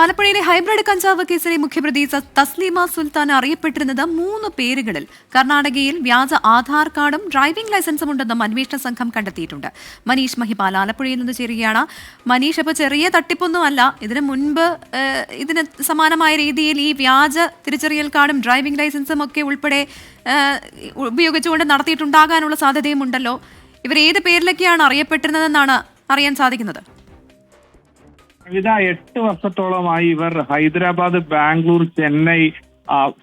ആലപ്പുഴയിലെ ഹൈബ്രിഡ് കഞ്ചാവ് കേസിലെ മുഖ്യപ്രതി തസ്ലീമ സുൽത്താൻ അറിയപ്പെട്ടിരുന്നത് മൂന്ന് പേരുകളിൽ. കർണാടകയിൽ വ്യാജ ആധാർ കാർഡും ഡ്രൈവിംഗ് ലൈസൻസും ഉണ്ടെന്നും അന്വേഷണ സംഘം കണ്ടെത്തിയിട്ടുണ്ട്. മനീഷ് മഹിപാൽ ആലപ്പുഴയിൽ നിന്ന് ചേരുകയാണ്. മനീഷ് അപ്പോൾ ചെറിയ തട്ടിപ്പൊന്നും അല്ല. ഇതിനു മുൻപ് ഇതിന് സമാനമായ രീതിയിൽ ഈ വ്യാജ തിരിച്ചറിയൽ കാർഡും ഡ്രൈവിംഗ് ലൈസൻസും ഒക്കെ ഉൾപ്പെടെ ഉപയോഗിച്ചുകൊണ്ട് നടത്തിയിട്ടുണ്ടാകാനുള്ള സാധ്യതയും ഉണ്ടല്ലോ ഇവർ ഏത് പേരിലൊക്കെയാണ് അറിയപ്പെട്ടിരുന്നതെന്നാണ് അറിയാൻ സാധിക്കുന്നത്? വിവിധ എട്ട് വർഷത്തോളമായി ഇവർ ഹൈദരാബാദ് ബാംഗ്ലൂർ ചെന്നൈ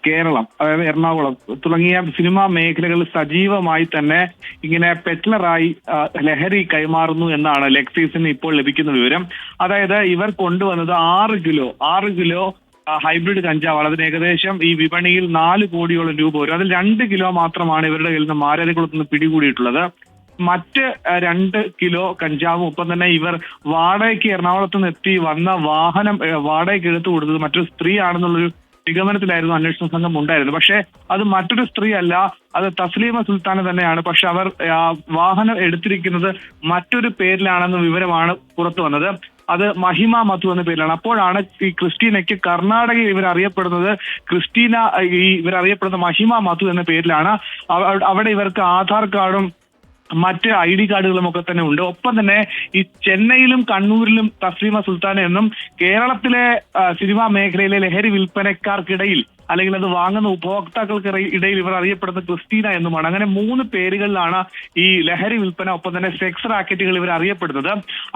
കേരളം അതായത് എറണാകുളം തുടങ്ങിയ സിനിമാ മേഖലകളിൽ സജീവമായി തന്നെ ഇങ്ങനെ പെറ്റ്ലറായി ലഹരി കൈമാറുന്നു എന്നാണ് ലെക്സീസിന് ഇപ്പോൾ ലഭിക്കുന്ന വിവരം. അതായത് ഇവർ കൊണ്ടുവന്നത് ആറ് കിലോ ആറ് കിലോ ഹൈബ്രിഡ് കഞ്ചാവാണ്. അതിന് ഏകദേശം ഈ വിപണിയിൽ നാല് കോടിയോളം രൂപ വരും. അതിൽ രണ്ട് കിലോ മാത്രമാണ് ഇവരുടെ കയ്യിൽ നിന്ന് മാരരികുളത്ത് നിന്ന് പിടികൂടിയിട്ടുള്ളത്. മറ്റ് രണ്ട് കിലോ കഞ്ചാവും ഒപ്പം തന്നെ ഇവർ വാടകയ്ക്ക് എറണാകുളത്ത് നിന്ന് എത്തി വന്ന വാഹനം വാടകയ്ക്ക് എടുത്തു കൊടുത്തത് മറ്റൊരു സ്ത്രീ ആണെന്നുള്ളൊരു നിഗമനത്തിലായിരുന്നു അന്വേഷണ സംഘം ഉണ്ടായിരുന്നത്. പക്ഷേ അത് മറ്റൊരു സ്ത്രീ അല്ല അത് തസ്ലീമ സുൽത്താന തന്നെയാണ്. പക്ഷെ അവർ വാഹനം എടുത്തിരിക്കുന്നത് മറ്റൊരു പേരിലാണെന്ന വിവരമാണ് പുറത്തു വന്നത്. അത് മഹിമ മധു എന്ന പേരിലാണ്. അപ്പോഴാണ് ഈ ക്രിസ്റ്റീനയ്ക്ക് കർണാടകയിൽ ഇവർ അറിയപ്പെടുന്നത് ക്രിസ്റ്റീന ഈ ഇവർ അറിയപ്പെടുന്ന മഹിമ മധു എന്ന പേരിലാണ്. അവിടെ ഇവർക്ക് ആധാർ കാർഡും മറ്റ് ഐ ഡി കാർഡുകളും ഒക്കെ തന്നെ ഉണ്ട്. ഒപ്പം തന്നെ ഈ ചെന്നൈയിലും കണ്ണൂരിലും തസ്ലീമ സുൽത്താന എന്നും കേരളത്തിലെ സിനിമാ മേഖലയിലെ ലഹരി വിൽപ്പനക്കാർക്കിടയിൽ അല്ലെങ്കിൽ അത് വാങ്ങുന്ന ഉപഭോക്താക്കൾക്ക് ഇടയിൽ ഇവർ അറിയപ്പെടുന്ന ക്രിസ്റ്റീന എന്നുമാണ്. അങ്ങനെ മൂന്ന് പേരുകളിലാണ് ഈ ലഹരി വിൽപ്പന ഒപ്പം തന്നെ സെക്സ് റാക്കറ്റുകൾ ഇവർ അറിയപ്പെടുന്നത്.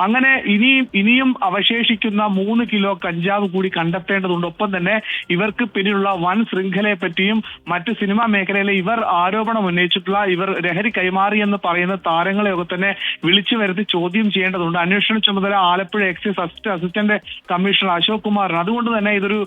അങ്ങനെ ഇനിയും ഇനിയും അവശേഷിക്കുന്ന മൂന്ന് കിലോ കഞ്ചാവ് കൂടി കണ്ടെത്തേണ്ടതുണ്ട്. ഒപ്പം തന്നെ ഇവർക്ക് പിന്നിലുള്ള വൻ ശൃംഖലയെ പറ്റിയും മറ്റ് സിനിമാ മേഖലയിലെ ഇവർ ആരോപണം ഉന്നയിച്ചിട്ടുള്ള ഇവർ ലഹരി കൈമാറി എന്ന് പറയുന്ന താരങ്ങളെയൊക്കെ തന്നെ വിളിച്ചു വരുത്തി ചോദ്യം ചെയ്യേണ്ടതുണ്ട്. അന്വേഷണ ചുമതല Alappuzha excise assistant assistant commissioner Ashok കുമാറിന് അതുകൊണ്ട് തന്നെ ഇതൊരു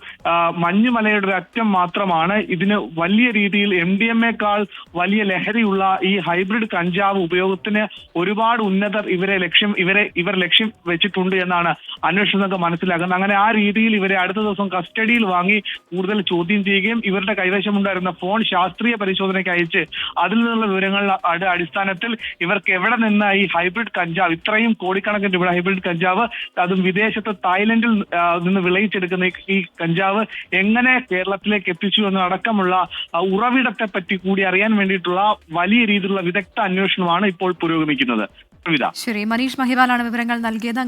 മഞ്ഞുമലയുടെ ഒരു അറ്റം മാത്രമാണ്. ഇതിന് വലിയ രീതിയിൽ എം ഡി എം എക്കാൾ വലിയ ലഹരിയുള്ള ഈ ഹൈബ്രിഡ് കഞ്ചാവ് ഉപയോഗത്തിന് ഒരുപാട് ഉന്നതർ ഇവരെ ലക്ഷ്യം ഇവരെ ഇവർ ലക്ഷ്യം വെച്ചിട്ടുണ്ട് എന്നാണ് അന്വേഷണ സംഘം മനസ്സിലാക്കുന്നത്. അങ്ങനെ ആ രീതിയിൽ ഇവരെ അടുത്ത ദിവസം കസ്റ്റഡിയിൽ വാങ്ങി കൂടുതൽ ചോദ്യം ചെയ്യുകയും ഇവരുടെ കൈവശമുണ്ടായിരുന്ന ഫോൺ ശാസ്ത്രീയ പരിശോധനയ്ക്ക് അയച്ച് അതിൽ നിന്നുള്ള വിവരങ്ങളുടെ അടിസ്ഥാനത്തിൽ ഇവർക്ക് എവിടെ നിന്ന് ഈ ഹൈബ്രിഡ് കഞ്ചാവ് ഇത്രയും കോടിക്കണക്കിന് രൂപ ഹൈബ്രിഡ് കഞ്ചാവ് അതും വിദേശത്ത് തായ്ലൻഡിൽ നിന്ന് വിളയിച്ചെടുക്കുന്ന ഈ- കഞ്ചാവ് എങ്ങനെ കേരളത്തിലേക്ക് എത്തിച്ചു എന്നടക്കമുള്ള ആ, ഉറവിടത്തെ പറ്റി കൂടി അറിയാൻ വേണ്ടിയിട്ടുള്ള വലിയ രീതിയിലുള്ള വിദഗ്ധ അന്വേഷണമാണ് ഇപ്പോൾ പുരോഗമിക്കുന്നത്. ശരി മനീഷ് മഹിബാലാണ് വിവരങ്ങൾ നൽകിയത്.